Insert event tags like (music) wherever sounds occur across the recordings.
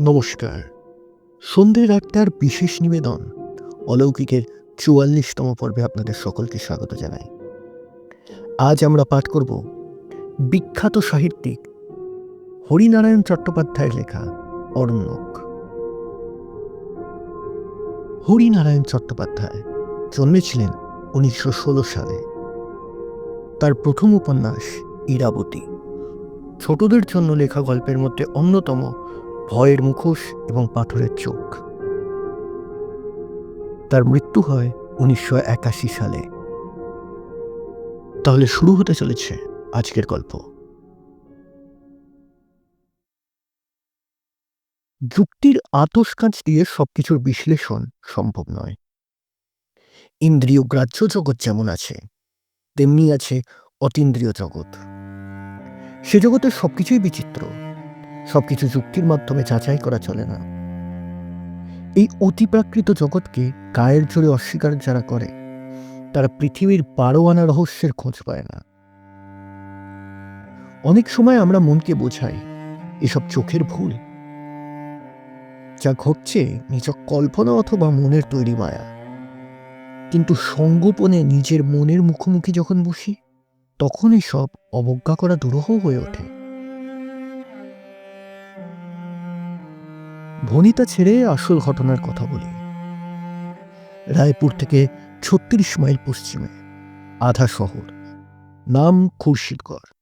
নমস্কার। সন্ধ্যের আটটার বিশেষ নিবেদন, অলৌকিকের চুয়াল্লিশতম পর্বে আপনাদের সকলকে স্বাগত জানাই। আজ আমরা পাঠ করব বিখ্যাত সাহিত্যিক হরিনারায়ণ চট্টোপাধ্যায়ের লেখা অরণ্যক। হরিনারায়ণ চট্টোপাধ্যায় জন্মেছিলেন উনিশশো ষোলো সালে। তার প্রথম উপন্যাস ইরাবতী। ছোটদের জন্য লেখা গল্পের মধ্যে অন্যতম ভয়ের মুখোশ এবং পাথরের চোখ। তার মৃত্যু হয় উনিশশো একাশি সালে। তাহলে শুরু হতে চলেছে আজকের গল্প। যুক্তির আতসকাঁচ দিয়ে সবকিছুর বিশ্লেষণ সম্ভব নয়। ইন্দ্রিয় গ্রাহ্য জগৎ যেমন আছে, তেমনি আছে অতীন্দ্রিয় জগৎ। সে জগতের সবকিছুই বিচিত্র। সবকিছু যুক্তির মাধ্যমে যাচাই করা চলে না। এই অতিপ্রাকৃত জগৎকে গায়ের জোরে অস্বীকার যারা করে, তারা পৃথিবীর বারো আনা রহস্যের খোঁজ পায় না। অনেক সময় আমরা মনকে বোঝাই, এসব চোখের ভুল। যা ঘটছে নিজ কল্পনা অথবা মনের তৈরি মায়া। কিন্তু সঙ্গোপনে নিজের মনের মুখোমুখি যখন বসি তখন সব অবজ্ঞা করা দুরূহ হয়ে ওঠে। ভনিতা ছেড়ে আসল ঘটনার কথা বলি। রায়পুর থেকে ছত্রিশ মাইল পশ্চিমে, আধা শহর, নাম খুরশিদগড়।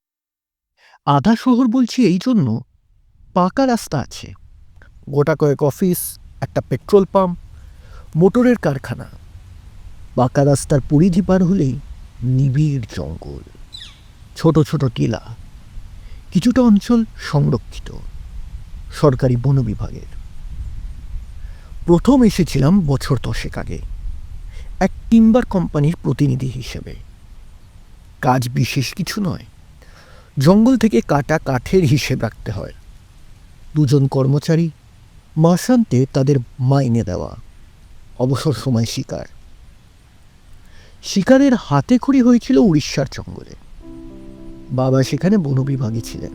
আধা শহর বলছি এই জন্য পাকা রাস্তা আছে। গোটা কয়েক অফিস, একটা পেট্রোল পাম্প, মোটরের কারখানা। পাকা রাস্তার পরিধি পার হলেই নিবিড় জঙ্গল। ছোট ছোট টিলা। কিছুটা অঞ্চল সংরক্ষিত। সরকারি বন বিভাগের। প্রথম এসেছিলাম বছর দশেক আগে, এক টিম্বার কোম্পানির প্রতিনিধি হিসেবে। কাজ বিশেষ কিছু নয়, জঙ্গল থেকে কাটা কাঠের হিসেব রাখতে হয়। দুজন কর্মচারী মাসান্তে তাদের মাইনে দেওয়া, অবসর সময় শিকার। শিকারের হাতে খড়ি হয়েছিল উড়িষ্যার জঙ্গলে। বাবা সেখানে বন বিভাগে ছিলেন,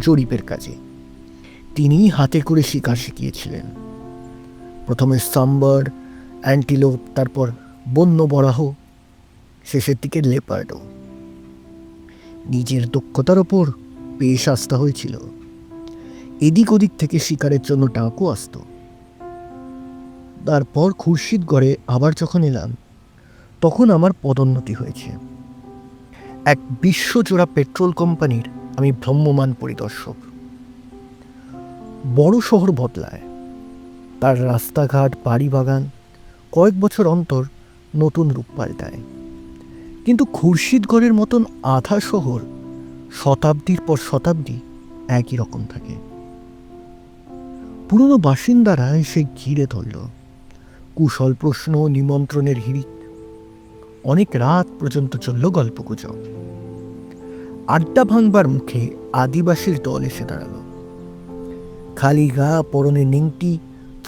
জরিপের কাজে। তিনিই হাতে করে শিকার শিখিয়েছিলেন। প্রথমে সাম্বার, অ্যান্টিলোপ, তারপর বন্য বরাহ, শেষের দিকে লেপার্ডও নিজের দক্ষতার ওপর বেশ আস্থা হয়েছিল। এদিক ওদিক থেকে শিকারের জন্য ডাকও আসত। তারপর খুরশিদগড়ে আবার যখন এলাম, তখন আমার পদোন্নতি হয়েছে। এক বিশ্বজোড়া পেট্রোল কোম্পানির আমি ভ্রম্যমান পরিদর্শক। বড় শহর বদলায়। তার রাস্তাঘাট বাড়ি বাগান কয়েক বছর অন্তর নতুন রূপ পাল্টায়। কিন্তু খুরশিদগড়ের মতন আধা শহর শতাব্দীর পর শতাব্দী একই রকম থাকে। পুরনো বাসিন্দারা এসে ঘিরে ধরল। কুশল প্রশ্ন, নিমন্ত্রণের হিড়িক। অনেক রাত পর্যন্ত চলল গল্পগুজব। আড্ডা ভাঙবার মুখে আদিবাসীর দল এসে দাঁড়াল। খালি গা, পরনে নিংটি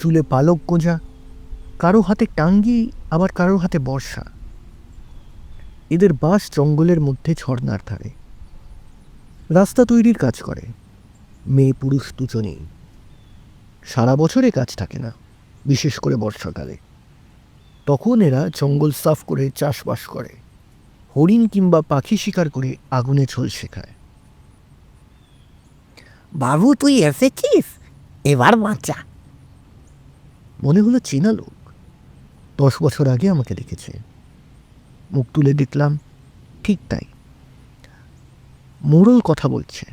চুলে পালক গোঁজা, কারও হাতে টাঙ্গি, আবার কারও হাতে বর্ষা। এদের বাস জঙ্গলের মধ্যে ঝর্নার ধারে। রাস্তা তৈরির কাজ করে, মেয়ে পুরুষ দুজনেই। সারা বছরে কাজ থাকে না, বিশেষ করে বর্ষাকালে। তখন এরা জঙ্গল সাফ করে চাষবাস করে, হরিণ কিংবা পাখি শিকার করে আগুনে ঝোল শেখায়। বাবু, তুই এসেছিস? এবার বাঁচা। মনে হলো চেনা লোক। দশ বছর আগে আমাকে দেখেছে। মুখ তুলে দেখলাম ঠিক তাই। মোড়ল কথা বলছে।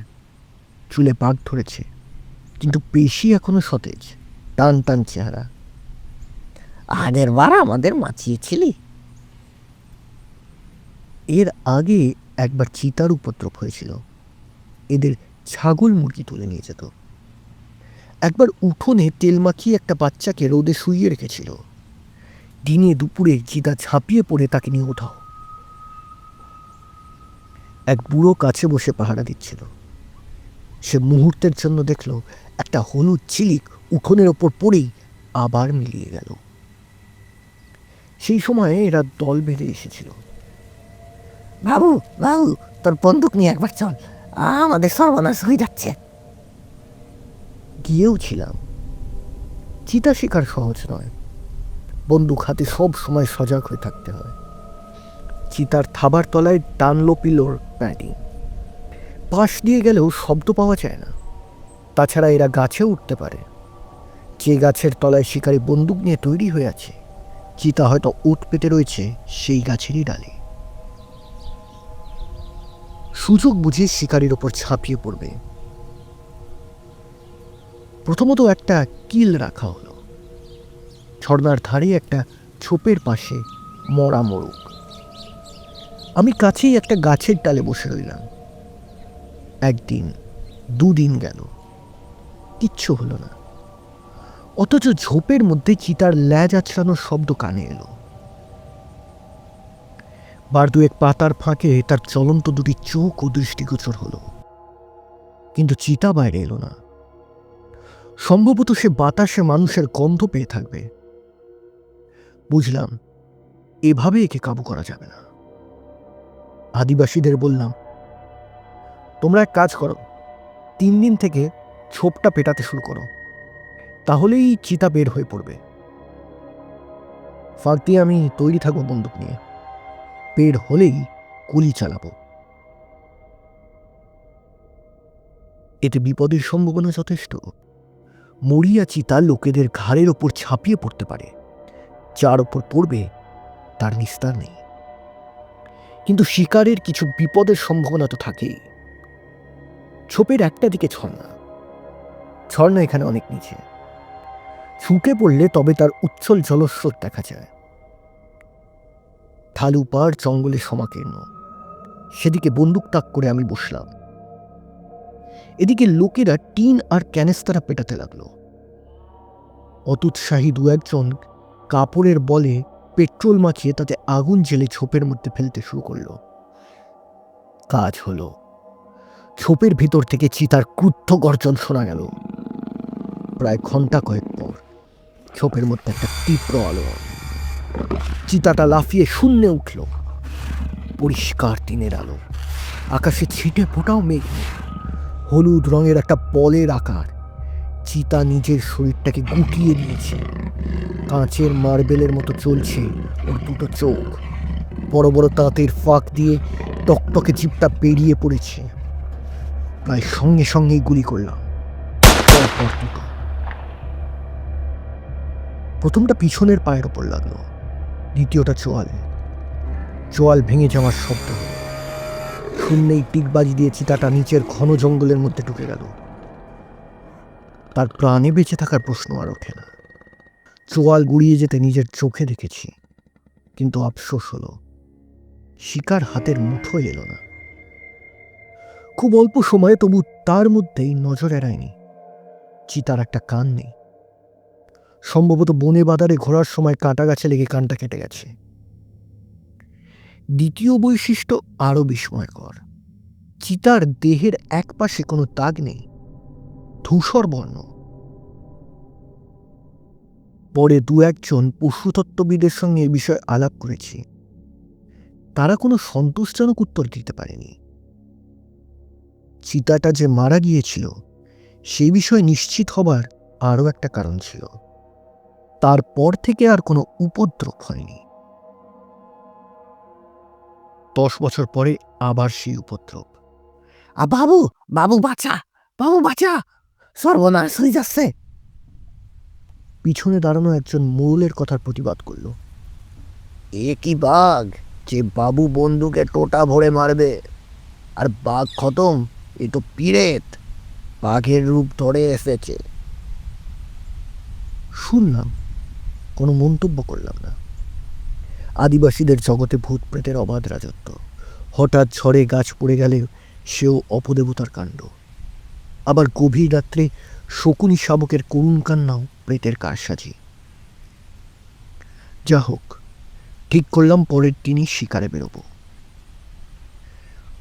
চুলে পাক ধরেছে। কিন্তু পেশি এখনও সতেজ, টান টান চেহারা। আগের বার আমাদের বাঁচিয়েছিলি এর আগে একবার চিতার উপদ্রব হয়েছিল। এদের ছাগল মুরগি তুলে নিয়ে যেত। একবার উঠোনে তেল মাখিয়ে একটা বাচ্চাকে রোদে শুইয়ে রেখেছিল। দিনে দুপুরে চিতা ঝাঁপিয়ে পড়ে তাকে নিয়ে ওঠাও। এক বুড়ো কাছে বসে পাহারা দিচ্ছিল। সে মুহূর্তের জন্য দেখল একটা হলুদ চিলিক উঠোনের ওপর পড়েই আবার মিলিয়ে গেল। সেই সময়ে এরা দল বেঁধে এসেছিল। বাবু বাবু, তোর বন্দুক নিয়ে একবার চল। আমাদের সর্বনাশ হয়ে যাচ্ছে। গিয়েও ছিলাম। চিতা শিকার সহজ নয়। বন্দুক হাতে সব সময় সজাগ হয়ে থাকতে হয়। চিতার থাবার তলায় টানলো পিলোর প্যাডিং। পাশ দিয়ে গেলেও শব্দ পাওয়া যায় না। তাছাড়া এরা গাছে উঠতে পারে। যে গাছের তলায় শিকারি বন্দুক নিয়ে তৈরি হয়ে আছে, চিতা হয়তো উঠ পেতে রয়েছে সেই গাছেরই ডালে। সুযোগ বুঝে শিকারির ওপর ছাপিয়ে পড়বে। প্রথমত একটা কিল রাখা হলো। ঝর্নার ধারে একটা ছোপের পাশে মরা মোরগ। আমি কাছেই একটা গাছের ডালে বসে রইলাম। একদিন, দুদিন গেল। কিচ্ছু হলো না। অথচ ঝোপের মধ্যে চিতার ল্যাজ আছড়ানোর শব্দ কানে এলো। বার দুয়েক পাতার ফাঁকে তার চলন্ত দুটি চোখ ও দৃষ্টিগোচর হলো। কিন্তু চিতা বাইরে এলো না। সম্ভবত সে বাতাসে মানুষের গন্ধ পেয়ে থাকবে। বুঝলাম, এভাবে একে কাবু করা যাবে না। আদিবাসীদের বললাম, তোমরা এক কাজ করো, তিন দিন থেকে ছোপটা পেটাতে শুরু করো, তাহলেই চিতা বের হয়ে পড়বে। ফাঁক দিয়ে আমি তৈরি থাকব বন্দুক নিয়ে। বের হলেই গুলি চালাবো। এতে বিপদের সম্ভাবনা যথেষ্ট। মরিয়া চিতা লোকেদের ঘাড়ের ওপর ছাপিয়ে পড়তে পারে। যার ওপর পড়বে, তার নিস্তার নেই। কিন্তু শিকারের কিছু বিপদের সম্ভাবনা তো থাকেই। ছোপের একটা দিকে ঝর্ণা ঝর্ণা এখানে অনেক নিচে। ঝুঁকে পড়লে তবে তার উচ্ছল জলস্রোত দেখা যায়। ঢালু পাড় জঙ্গলে সমাকীর্ণ। সেদিকে বন্দুক তাক করে আমি বসলাম। এদিকে লোকেরা টিন আর ক্যানেস্তারা পেটাতে লাগল। অতুৎসাহী দু একজন কাপড়ের বলে পেট্রোল মাখিয়ে তাতে আগুন জেলে ছোপের মধ্যে ফেলতে শুরু করল। কাজ হলো। ছোপের ভিতর থেকে চিতার ক্রুদ্ধ গর্জন শোনা গেল। প্রায় ঘণ্টা কয়েক পর ছোপের মধ্যে একটা তীব্র আলো। চিতাটা লাফিয়ে শূন্যে উঠল। পরিষ্কার দিনের আলো। আকাশে ছিটে ফোটাও মেঘ। হলুদ রঙের একটা বলের আকার। চিতা নিজের শরীরটাকে গুটিয়ে দিয়েছে কাঁচের মার্বেলের মতো চলছে ওর দুটো চোখ। বড় বড় তাঁতের ফাঁক দিয়ে টকটকে জিপটা বেরিয়ে পড়েছে। প্রায় সঙ্গে সঙ্গেই গুলি করলাম। প্রথমটা পিছনের পায়ের ওপর লাগল, দ্বিতীয়টা চোয়ালে। চোয়াল ভেঙে যাওয়ার শব্দ হলো। শূন্যেই টিকবাজি দিয়ে চিতাটা নিচের ঘন জঙ্গলের মধ্যে ঢুকে গেল। তার প্রাণে বেঁচে থাকার প্রশ্ন আর ওঠে না। চোয়াল গুড়িয়ে যেতে নিজের চোখে দেখেছি, কিন্তু আফসোস হলো, শিকার হাতের মুঠো এলো না। খুব অল্প সময়ে তবু তার মধ্যেই নজর এড়ায়নি। চিতার একটা কান নেই। সম্ভবত বনে বাদারে ঘোরার সময় কাঁটা গাছে লেগে কানটা কেটে গেছে। দ্বিতীয় বৈশিষ্ট্য আরও বিস্ময়কর। চিতার দেহের এক পাশে কোনো দাগ নেই। ধূসর বর্ণ। পরে দু একজন পশুতত্ত্ববিদের সঙ্গে এ বিষয়ে আলাপ করেছি। তারা কোনো সন্তোষজনক উত্তর দিতে পারেনি। চিতাটা যে মারা গিয়েছিল, সে বিষয়ে নিশ্চিত হবার আরও একটা কারণ ছিল। তারপর থেকে আর কোনো উপদ্রব হয়নি। দশ বছর পরে আবার সেই উপদ্রব। আ বাবু বাবু বাঁচা! বাবু বাঁচা! সর্বনাশ হয়ে যাচ্ছে! পিছনে দাঁড়ানো একজন মোড়লের কথার প্রতিবাদ করল। এ কি বাঘ? যে বাবু বন্দুকে টোটা ভরে মারবে। আর বাঘ খতম এ তো পিরেত বাঘের রূপ ধরে এসেছে। শুনলাম কোনো মন্তব্য করলাম না। আদিবাসীদের জগতে ভূত প্রেতের অবাধ রাজত্ব। হঠাৎ ঝড়ে গাছ পড়ে গেলে সেও অপদেবতার কাণ্ড। আবার গভীর রাত্রে শকুনি শাবকের করুণ কান্নাও প্রেতের কারসাজি। যা হোক ঠিক করলাম পরের দিনই শিকারে বেরোবো।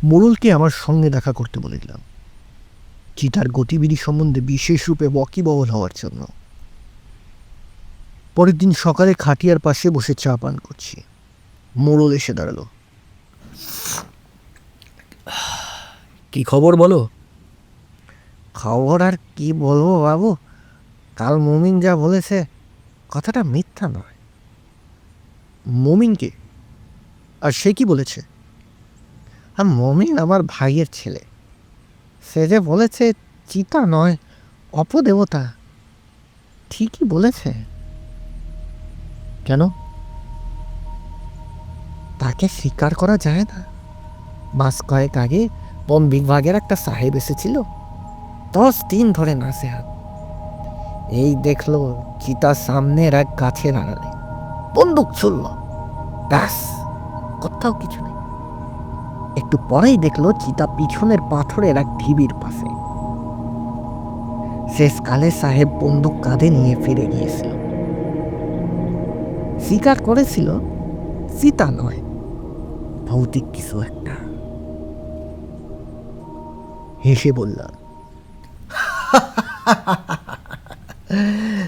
মোড়লকে আমার সঙ্গে দেখা করতে বলে দিলাম। চিতার গতিবিধি সম্বন্ধে বিশেষ রূপে ওয়াকিবহল হওয়ার জন্য। পরের দিন সকালে খাটিয়ার পাশে বসে চা পান করছি। মোড়ল এসে দাঁড়াল। কি খবর বলো? খবর আর কি বলব বাবু? কাল মুমিন যা বলেছে কথাটা মিথ্যা নয়। মমিনকে আর সে কি বলেছে? আর মমিন আমার ভাইয়ের ছেলে। সে যে বলেছে চিতা নয় অপদেবতা। ঠিকই বলেছে। কেন? তাকে স্বীকার করা যায় না। মাস কয়েক আগে বন বিভাগের একটা সাহেব এসেছিল। দশ দিন ধরে নাচে হাত। এই দেখল চিতার সামনের এক গাছের আড়ালে। বন্দুক ছুড়ল। ব্যাস, কোথাও কিছু নেই। একটু পরেই দেখল চিতা পিছনের পাথরের এক ঢিবির পাশে। শেষকালে সাহেব বন্দুক কাঁধে নিয়ে ফিরে গিয়েছিল। স্বীকার করেছিল সীতা নয়। ভৌতিক কিছু একটা। হেসে বললাম (laughs)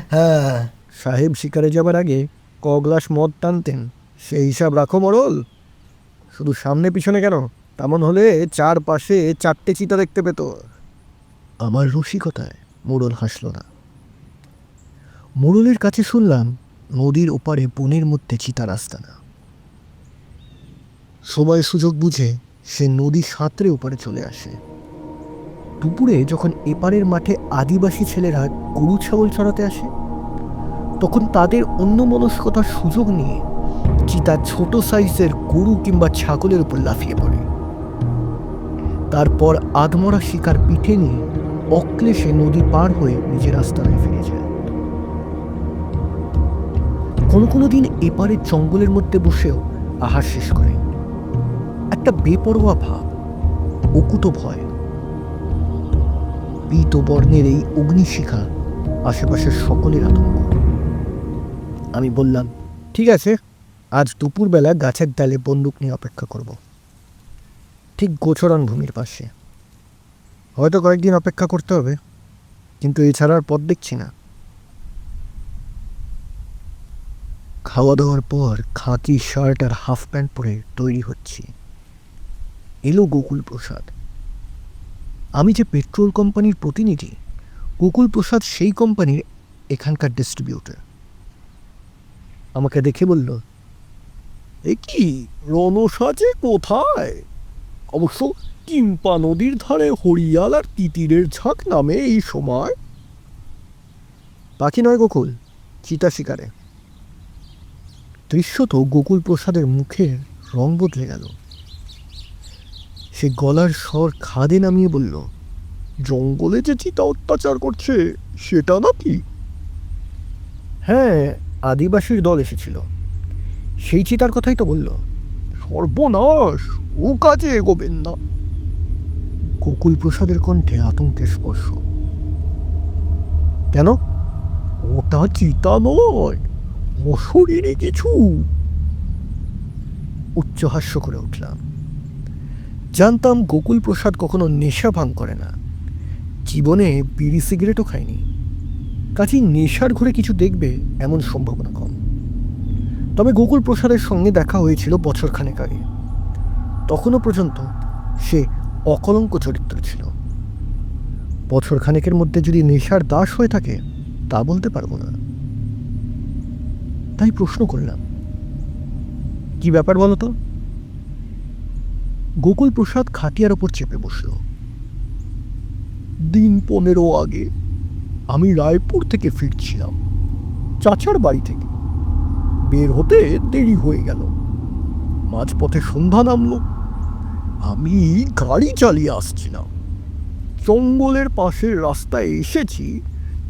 হ্যাঁ সাহেব শিকারে যাবার আগে ক গ্লাস মদ টানতেন সেই হিসাব রাখো মরল। শুধু সামনে পিছনে কেন? তেমন হলে চার পাশে চারটে চিতা দেখতে পেত। আমার রসিকতায় মোড়ল হাসল না। মোড়লের কাছে শুনলাম নদীর ওপারে বনের মধ্যে চিতা রাস্তা না। সময় সুযোগ বুঝে সে নদী সাঁতরে ওপারে চলে আসে। দুপুরে যখন এপারের মাঠে আদিবাসী ছেলেরা গরু, ছাগল চড়াতে আসে, তখন তাদের অন্য মনস্কতার সুযোগ নিয়ে চিতা ছোট সাইজের গরু কিংবা ছাগলের উপর লাফিয়ে পড়ে। তারপর আধমরা শিকার পিঠে নিয়ে অক্লেশে নদী পার হয়ে নিজের আস্তানায় ফিরে যায়। কোনো কোনো দিন এপারের জঙ্গলের মধ্যে বসেও আহার শেষ করে। একটা বেপরোয়া ভাব, অকুত ভয়। পীত বর্ণের এই অগ্নিশিখা আশেপাশের সকলের আতঙ্ক। আমি বললাম, ঠিক আছে, আজ দুপুরবেলা গাছের ডালে বন্দুক নিয়ে অপেক্ষা করব। ঠিক গোচরণ ভূমির পাশে। হয়তো কয়েকদিন অপেক্ষা করতে হবে, কিন্তু এছাড়া আর পথ দেখছি না। খাওয়া দাওয়ার পর খাকি শার্ট আর হাফ প্যান্ট পরে তৈরি হচ্ছি। এলো গোকুল প্রসাদ। আমি যে পেট্রোল কোম্পানির প্রতিনিধি, গোকুল প্রসাদ সেই কোম্পানির এখানকার ডিস্ট্রিবিউটর। আমাকে দেখে বলল, এ কি রণসাজে কোথায়? অবশ্য কিম্পা নদীর ধারে হরিয়াল আর তিতিরের ঝাঁক নামে এই সময়? পাখি নয় গোকুল চিতা শিকারে দৃশ্যত গোকুল প্রসাদের মুখের রং বদলে গেল। সে গলার স্বর খাদে নামিয়ে বলল, জঙ্গলে যে চিতা অত্যাচার করছে, সেটা নাকি? হ্যাঁ আদিবাসীর দল এসেছিল। সেই চিতার কথাই তো বলল, সর্বনাশ, ও কাজে এগোবেন না। গোকুল প্রসাদের কণ্ঠে আতঙ্কের স্পর্শ। কেন? ওটা চিতা নয় অশরীরে কিছু। উচ্চহাস্য করে উঠলাম। জানতাম গোকুল প্রসাদ কখনো নেশা ভাঙ করে না। জীবনে বিড়ি সিগারেটও খায়নি কাজেই নেশার ঘরে কিছু দেখবে এমন সম্ভাবনা কম। তবে গোকুল প্রসাদের সঙ্গে দেখা হয়েছিল বছরখানেক আগে। তখনও পর্যন্ত সে অকলঙ্ক চরিত্র ছিল। বছরখানেকের মধ্যে যদি নেশার দাস হয়ে থাকে, তা বলতে পারব না। তাই প্রশ্ন করলাম। কি ব্যাপার বলো তো? গোকুল প্রসাদ খাটিয়ার ওপর চেপে বসল। দিন পনেরো আগে আমি রায়পুর থেকে ফিরছিলাম চাচার বাড়ি থেকে। বের হতে দেরি হয়ে গেল। মাঝপথে সন্ধ্যা নামলো। আমি গাড়ি চালিয়ে আসছিলাম। জঙ্গলের পাশের রাস্তায় এসেছি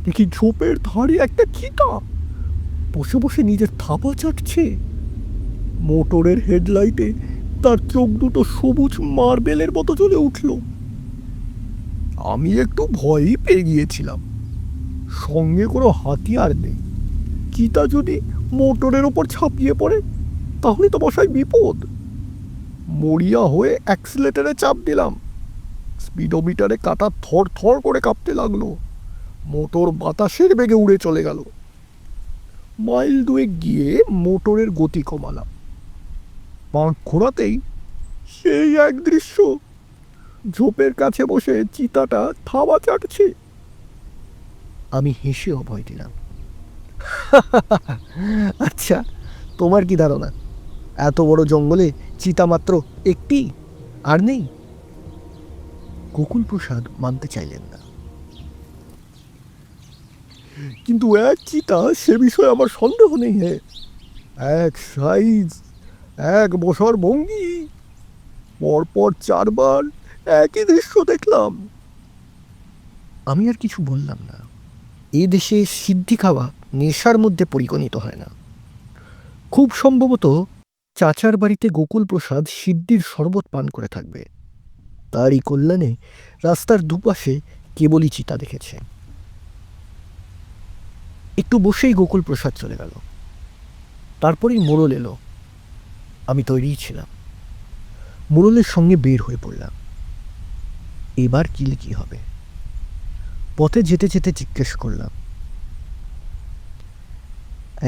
দেখি ঝোপের ধারে একটা চিতা। বসে বসে নিজের থাপা চাটছে। মোটরের হেডলাইটে তার চোখ দুটো সবুজ মার্বেলের মতো জ্বলে উঠল। আমি একটু ভয়ই পেয়ে গিয়েছিলাম। সঙ্গে কোনো হাতিয়ার নেই। চিতা যদি মোটরের ওপর ছাপিয়ে পড়ে, তাহলে তো বসাই বিপদ। মরিয়া হয়ে অ্যাক্সিলেটারে চাপ দিলাম। স্পিডোমিটারে কাটা থর থর করে কাঁপতে লাগল। মোটর বাতাসের বেগে উড়ে চলে গেল। মাইল দুয়েক গিয়ে মোটরের গতি কমালাম। পাঁক ঘোরাতেই সেই এক দৃশ্য। ঝোপের কাছে বসে চিতাটা থাবা চাটছে। আমি হেসে অভয় দিলাম। (laughs) আচ্ছা তোমার কি ধারণা? এত বড় জঙ্গলে চিতা মাত্র একটি আর নেই? গোকুল প্রসাদ মানতে চাইলেন না। কিন্তু এক চিতা সে বিষয়ে আমার সন্দেহ নেই হে। এক সাইজ, এক বছর ভঙ্গি পরপর চারবার একই দৃশ্য দেখলাম। আমি আর কিছু বললাম না। এ দেশে সিদ্ধি খাওয়া নেশার মধ্যে পরিগণিত হয় না। খুব সম্ভবত চাচার বাড়িতে গোকুল প্রসাদ সিদ্ধির শরবত পান করে থাকবে। তারই কল্যাণে রাস্তার দুপাশে কেবলই চিতা দেখেছে। একটু বসেই গোকুল প্রসাদ চলে গেল। তারপরেই মোড়ল এলো। আমি তৈরিই ছিলাম। মোড়লের সঙ্গে বের হয়ে পড়লাম। এবার কি কি হবে? পথে যেতে যেতে জিজ্ঞেস করলাম।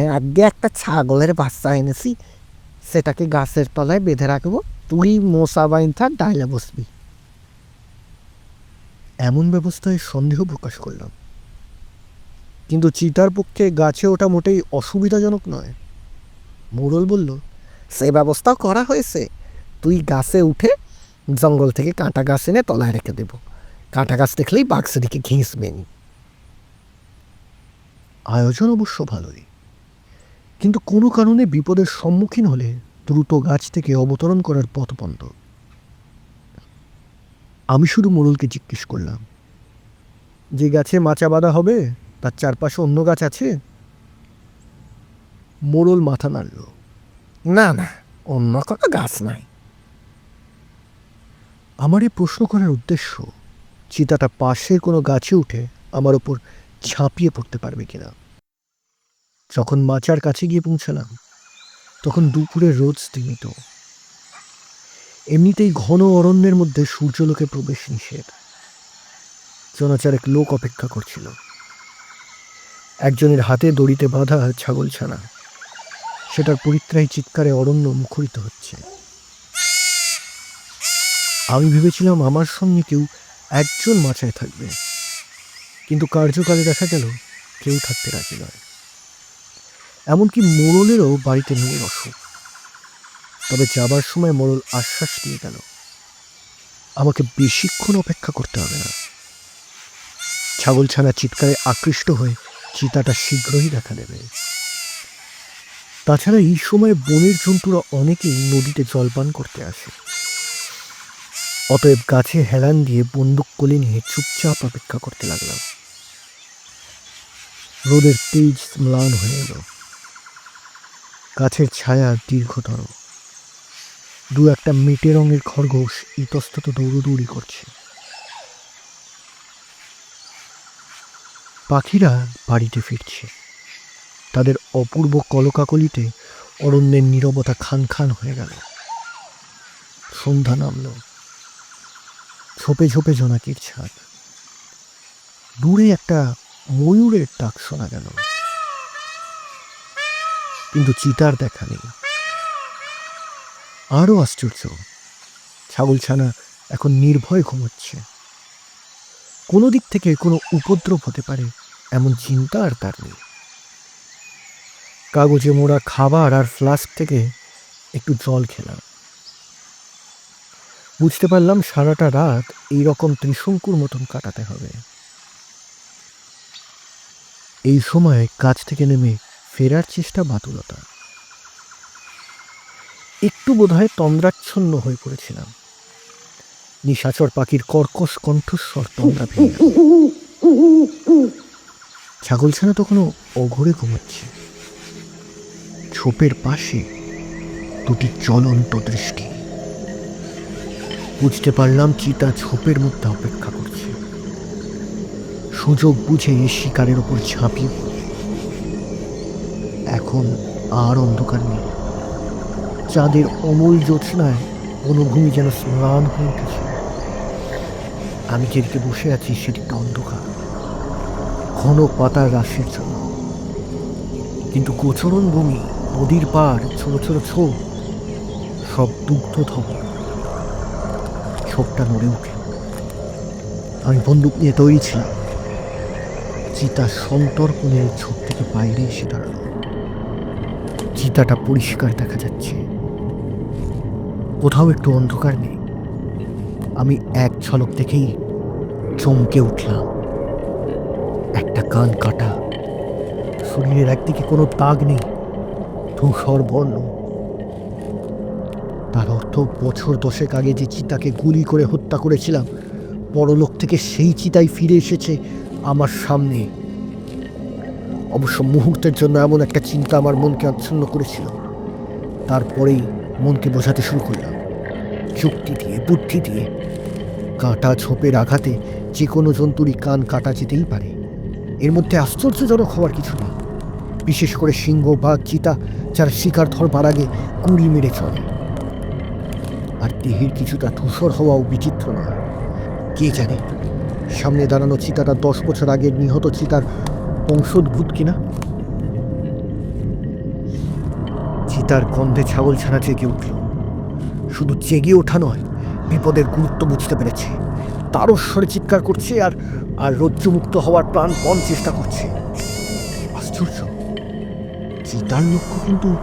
আগে একটা ছাগলের বাচ্চা এনেছি। সেটাকে গাছের তলায় বেঁধে রাখব। তুই মশা বাইন থাক ডাইলে বসবি। এমন ব্যবস্থায় সন্দেহ প্রকাশ করলাম। কিন্তু চিতার পক্ষে গাছে ওটা মোটেই অসুবিধাজনক নয়। মোড়ল বলল, সে ব্যবস্থাও করা হয়েছে। তুই গাছে উঠে জঙ্গল থেকে কাঁটা গাছ এনে তলায় রেখে দেবো। কাঁটা গাছ দেখলেই বাঘ সেদিকে ঘিঁচবে নি। আয়োজন অবশ্য ভালোই। কিন্তু কোনো কারণে বিপদের সম্মুখীন হলে দ্রুত গাছ থেকে অবতরণ করার পথ বন্ধ। আমি শুধু মোড়লকে জিজ্ঞেস করলাম, যে গাছে মাচা বাঁধা হবে তার চারপাশে অন্য গাছ আছে? মোড়ল মাথা নাড়ল। না না, অন্য কোনো গাছ নাই। আমার এই প্রশ্ন করার উদ্দেশ্য, চিতাটা পাশের কোনো গাছে উঠে আমার ওপর ঝাঁপিয়ে পড়তে পারবে কিনা। যখন মাচার কাছে গিয়ে পৌঁছালাম, তখন দুপুরে রোদ স্তিমিত। এমনিতেই ঘন অরণ্যের মধ্যে সূর্যলোকে প্রবেশ নিষেধ। জনাচারেক লোক অপেক্ষা করছিল। একজনের হাতে দড়িতে বাঁধা ছাগলছানা সেটার পরিত্রাহী চিৎকারে অরণ্য মুখরিত হচ্ছে। আমি ভেবেছিলাম আমার সঙ্গে কেউ একজন মাচায় থাকবে। কিন্তু কার্যকালে দেখা গেল, কেউ থাকতে রাজি নয়। এমনকি মোড়লেরও বাড়িতে মেয়ের অসুখ। তবে যাবার সময় মোড়ল আশ্বাস দিয়ে গেল, আমাকে বেশিক্ষণ অপেক্ষা করতে হবে না। ছাগলছানা চিৎকারে আকৃষ্ট হয়ে চিতাটা শীঘ্রই দেখা দেবে। তাছাড়া এই সময় বনের জন্তুরা অনেকেই নদীতে জলপান করতে আসে। অতএব গাছে হেলান দিয়ে বন্দুক কোলে নিয়ে চুপচাপ অপেক্ষা করতে লাগলাম। রোদের তেজ ম্লান হয়ে এলো। গাছের ছায়া দীর্ঘতর। দু একটা মেটে রঙের খরগোশ ইতস্তত দৌড়দৌড়ি করছে। পাখিরা বাড়িতে ফিরছে। তাদের অপূর্ব কলকাকলিতে অরণ্যের নীরবতা খান খান হয়ে গেল। সন্ধ্যা নামল। ঝোপে ঝোপে জোনাকির ছাদ। দূরে একটা ময়ূরের ডাক শোনা গেল। কিন্তু চিতার দেখা নেই। আরও আশ্চর্য, ছাগলছানা এখন নির্ভয় ঘুমোচ্ছে। কোনো দিক থেকে কোনো উপদ্রব হতে পারে, এমন চিন্তা আর তার নেই। কাগজে মোড়া খাবার আর ফ্লাস্ক থেকে একটু জল খেলাম। বুঝতে পারলাম সারাটা রাত এই রকম ত্রিশঙ্কুর মতন কাটাতে হবে। এই সময় কাজ থেকে নেমে ফেরার চেষ্টা বাতুলতা। একটু বোধহয় তন্দ্রাচ্ছন্ন হয়ে পড়েছিলাম। নিশাচর পাখির কর্কশ কণ্ঠস্বর তন্দ্রা ভেঙে গেল। ছাগলছানা তখনও অঘরে ঘুমাচ্ছে। ছোপের পাশে দুটি চলন্ত দৃষ্টি। বুঝতে পারলাম চিতা ঝোপের মধ্যে অপেক্ষা করছে। সুযোগ বুঝে শিকারের ওপর ঝাঁপিয়ে এখন আর অন্ধকার নেই। চাঁদের অমল জ্যোৎস্নায় বনভূমি যেন স্নান হয়ে উঠেছে। আমি যেদিকে বসে আছি সেদিকটা অন্ধকার। ঘন পাতার রাশের জন্য কিন্তু গোচরণ ভূমি, নদীর পার ছোট ছোট ছোপ, সব দুগ্ধ ধবল। ছোপটা নড়ে উঠে আমি বন্দুক নিয়ে তৈরি ছিলাম। চিতা সন্তর্পণের ঝোপ থেকে বাইরে এসে দাঁড়াল। চিতাটা পরিষ্কার দেখা যাচ্ছে। কোথাও একটু অন্ধকার নেই। আমি এক ঝলক দেখেই চমকে উঠলাম। একটা কান কাটা। শরীরের একদিকে কোনো দাগ নেই, ধূসর বর্ণ। তার অর্থ বছর দশেক আগে যে চিতাকে গুলি করে হত্যা করেছিলাম, পরলোক থেকে সেই চিতাই ফিরে এসেছে আমার সামনে। অবশ্য মুহূর্তের জন্য এমন একটা চিন্তা আমার মনকে আচ্ছন্ন করেছিল। তারপরেই মনকে বোঝাতে শুরু করলাম। যুক্তি দিয়ে, বুদ্ধি দিয়ে কাঁটা ঝোপের আঘাতে যে কোনো জন্তুরই কান কাটা যেতেই পারে। এর মধ্যে আশ্চর্যজনক হওয়ার কিছু নেই। বিশেষ করে সিংহ বাঘ চিতা যারা শিকার ধরবার আগে কুড়ি মেরে চলে আর দেহের কিছুটা ধূসর হওয়াও বিচিত্র নয়। কে জানে, সামনে দাঁড়ানো চিতাটা দশ বছর আগের নিহত চিতার বংশোদ্ভূত কিনা? চিতার গন্ধে ছাগল ছানা জেগে উঠল। শুধু জেগে ওঠা নয় বিপদের গুরুত্ব বুঝতে পেরেছে। তারস্বরে চিৎকার করছে আর আর রজ্জুমুক্ত হওয়ার প্রাণপণ চেষ্টা করছে। আশ্চর্য। চিতার লক্ষ্য কিন্তু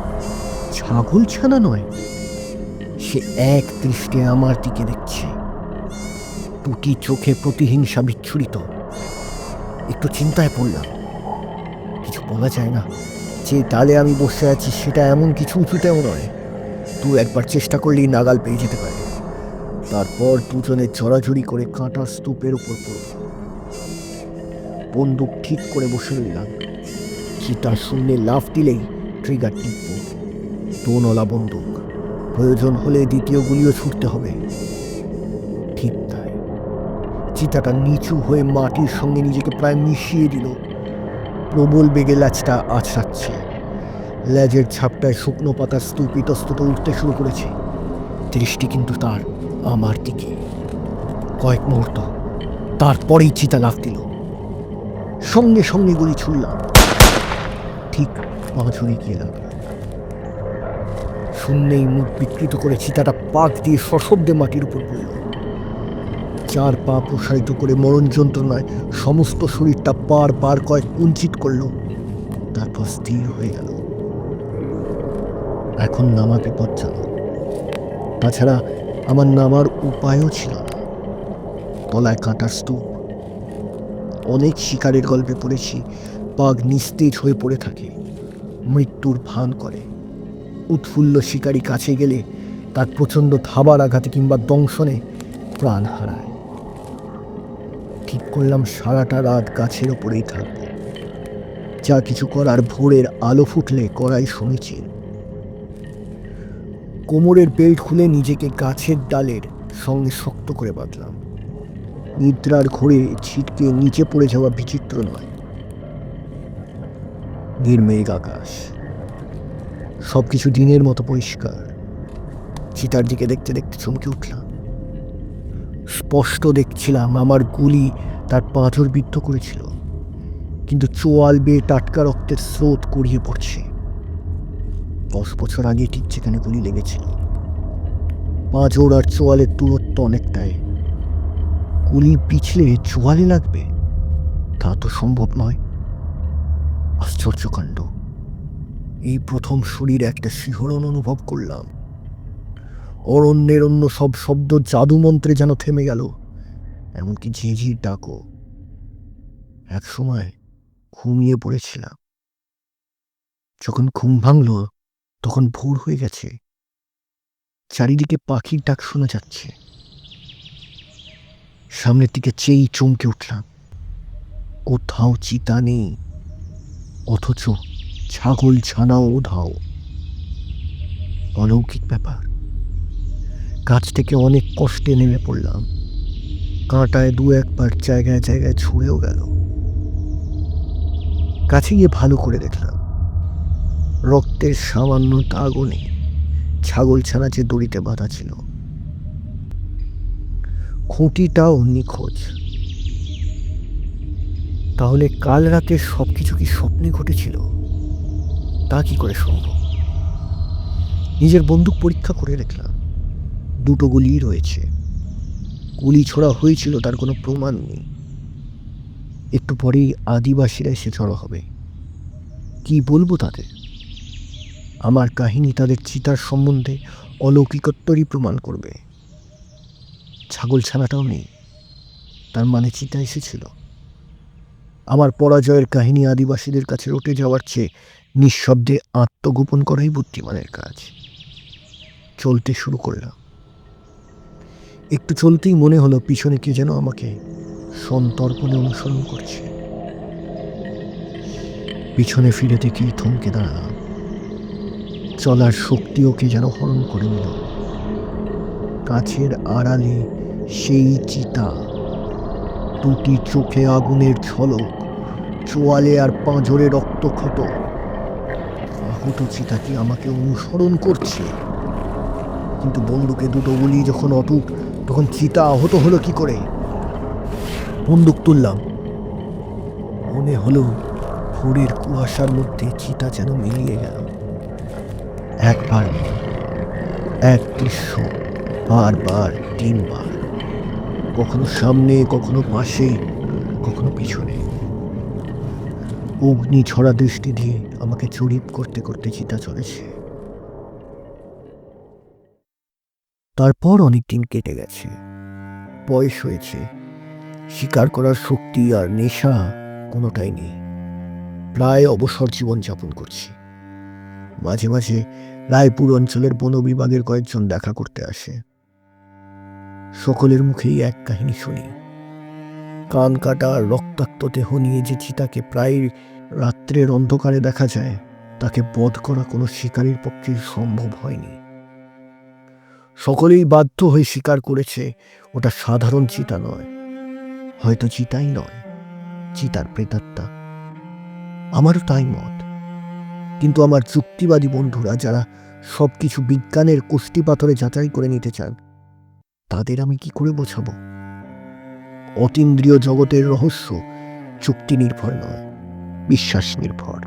ছাগল ছানা নয়। সে এক দৃষ্টে আমার দিকে দেখছে। দুটি চোখে প্রতিহিংসা বিচ্ছুরিত। একটু চিন্তায় পড়লাম। কিছু বলা যায় না যে ডালে আমি বসে আছি, সেটা এমন কিছু উঁচুতেও নয়। তুই একবার চেষ্টা করলেই নাগাল পেয়ে যেতে পারে। তারপর দুজনে জড়াজড়ি করে কাঁটা স্তূপের উপর পড়ল। বন্দুক ঠিক করে বসে রইলাম। চিতা শূন্যে লাফ দিলেই ট্রিগার টিপব। দোনলা বন্দুক। প্রয়োজন হলে দ্বিতীয় গুলিও ছুটতে হবে। ঠিক তাই। চিতাটা নিচু হয়ে মাটির সঙ্গে নিজেকে প্রায় মিশিয়ে দিল। প্রবল বেগে ল্যাচটা আছড়াচ্ছে। ল্যাজের ছাপটায় শুকনো পাতা স্তূপিত স্তূত উঠতে শুরু করেছে। দৃষ্টি কিন্তু তার আমার দিকে। কয়েক মুহূর্ত তারপরেই চিতা লাফ দিল সঙ্গে সঙ্গে গুলি ছুড়লাম। ঠিক পাঁচুরি গিয়ে লাগল। শূন্যেই মুখ বিকৃত করে চিতাটা পাক দিয়ে সশব্দে মাটির উপর পড়ল। চার পা প্রসারিত করে মরণ যন্ত্রণায় সমস্ত শরীরটা পার পার কয়েক কুঞ্চিত করল। তারপর স্থির হয়ে গেল। এখন নামা বিপজ্জনক তাছাড়া আমার নামার উপায়ও ছিল না। তলায় কাঁটার স্তূপ। অনেক শিকারের গল্পে পড়েছি, বাঘ নিস্তেজ হয়ে পড়ে থাকে, মৃত্যুর ভান করে। উৎফুল্ল শিকারী কাছে গেলে তার প্রচণ্ড থাবার আঘাতে কিংবা দংশনে প্রাণ হারায়। ঠিক করলাম সারাটা রাত গাছের ওপরেই থাকব। যা কিছু করার ভোরের আলো ফুটলে করাই সমীচীন। কোমরের বেল্ট খুলে নিজেকে গাছের ডালের সঙ্গে শক্ত করে বাঁধলাম। নিদ্রার ঘোরে ছিটকে নিচে পড়ে যাওয়া বিচিত্র নয়। নির্মেঘ আকাশ। সব কিছু দিনের মতো পরিষ্কার। চিতার দিকে দেখতে দেখতে চমকে উঠলাম। স্পষ্ট দেখছিলাম আমার গুলি তার পাথর বিদ্ধ করেছিল। কিন্তু চোয়াল বেয়ে টাটকা রক্তের স্রোত গড়িয়ে পড়ছে। দশ বছর আগে ঠিক যেখানে গুলি লেগেছিল। পাঁজর আর চোয়ালের দূরত্ব অনেকটাই। গুলি পিছলে চোয়ালে লাগবে? তা তো সম্ভব নয়। আশ্চর্যকাণ্ড এই প্রথম শরীরে একটা শিহরণ অনুভব করলাম। অরণ্যের অন্য সব শব্দ জাদুমন্ত্রে যেন থেমে গেল, এমনকি ঝিঝির ডাকও। এক সময় ঘুমিয়ে পড়েছিলাম। যখন ঘুম ভাঙল তখন ভোর হয়ে গেছে। চারিদিকে পাখির ডাক শোনা যাচ্ছে। সামনের দিকে চেয়েই চমকে উঠলাম। কোথাও চিতা নেই, অথচ ছাগল ছানাও ধাও অলৌকিক ব্যাপার। গাছ থেকে অনেক কষ্টে নেমে পড়লাম। কাঁটায় দু একবার জায়গায় জায়গায় ছুঁড়েও গেল। কাছে গিয়ে ভালো করে দেখলাম। রক্তের সামান্য নেই ছাগল ছানা যে দড়িতে বাঁধা ছিল। খুঁটিটাও নিখোঁজ। তাহলে কাল রাতে সব কিছু কি স্বপ্নে ঘটেছিল? তা কি করে সম্ভব? নিজের বন্দুক পরীক্ষা করে দেখলাম। দুটো গুলিই রয়েছে। গুলি ছোড়া হয়েছিল, তার কোনো প্রমাণ নেই। একটু পরেই আদিবাসীরা এসে জড়ো হবে। কি বলব তাদের? আমার কাহিনী তাদের চিতার সম্বন্ধে অলৌকিকত্বরই প্রমাণ করবে। ছাগল ছানাটাও নেই। তার মানে চিতা এসেছিল। আমার পরাজয়ের কাহিনী আদিবাসীদের কাছে রটে যাওয়ার চেয়ে নিঃশব্দে আত্মগোপন করাই বুদ্ধিমানের কাজ। চলতে শুরু করলাম। একটু চলতেই মনে হলো পিছনে কে যেন আমাকে সন্তর্পণে অনুসরণ করছে। পিছনে ফিরে দেখি থমকে দাঁড়ালাম। চলার শক্তিও কে যেন হরণ করে নিল। কাছের আড়ালে সেই চিতা, দুটি চোখে আগুনের ঝলক, চোয়ালে আর পাঁজরে রক্তক্ষত। আহত চিতাটি আমাকে অনুসরণ করছে। কিন্তু বন্দুকে দুটো গুলি যখন অটুট, তখন চিতা আহত হলো কি করে? বন্দুক তুললাম। মনে হলো ভোরের কুয়াশার মধ্যে চিতা যেন মিলিয়ে গেল। একবার এক দৃশ্য, বারবার, তিনবার। কখনো সামনে, কখনো পাশে, কখনো পিছনে। অগ্নি ছড়া দৃষ্টি দিয়ে আমাকে জরিপ করতে করতে চিতা চলেছে। তারপর অনেক দিন কেটে গেছে। বয়স হয়েছে। শিকার করার শক্তি আর নেশা কোনোটাই নেই। প্রায় অবসর জীবন যাপন করছি। মাঝে মাঝে রায়পুর অঞ্চলের বন বিভাগের কয়েকজন দেখা করতে আসে। সকলের মুখেই এক কাহিনী শুনি। কান কাটা রক্তাক্ত দেহ নিয়ে যে চিতাকে প্রায় রাত্রের অন্ধকারে দেখা যায়, তাকে বধ করা কোনো শিকারীর পক্ষে সম্ভব হয়নি। সকলেই বাধ্য হয়ে স্বীকার করেছে, ওটা সাধারণ চিতা নয়। হয়তো চিতাই নয়, চিতার প্রেতাত্মা। আমারও তাই মত। কিন্তু আমার যুক্তিবাদী বন্ধুরা যারা সব কিছু বিজ্ঞানের কুষ্টি পাথরে যাচাই করে নিতে চান, তাদের আমি কি করে বোঝাবো? অতীন্দ্রিয় জগতের রহস্য চুক্তি নির্ভর নয়, বিশ্বাস নির্ভর।